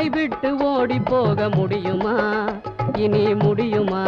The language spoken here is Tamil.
உன்னை விட்டு ஓடி போக முடியுமா? இனி முடியுமா?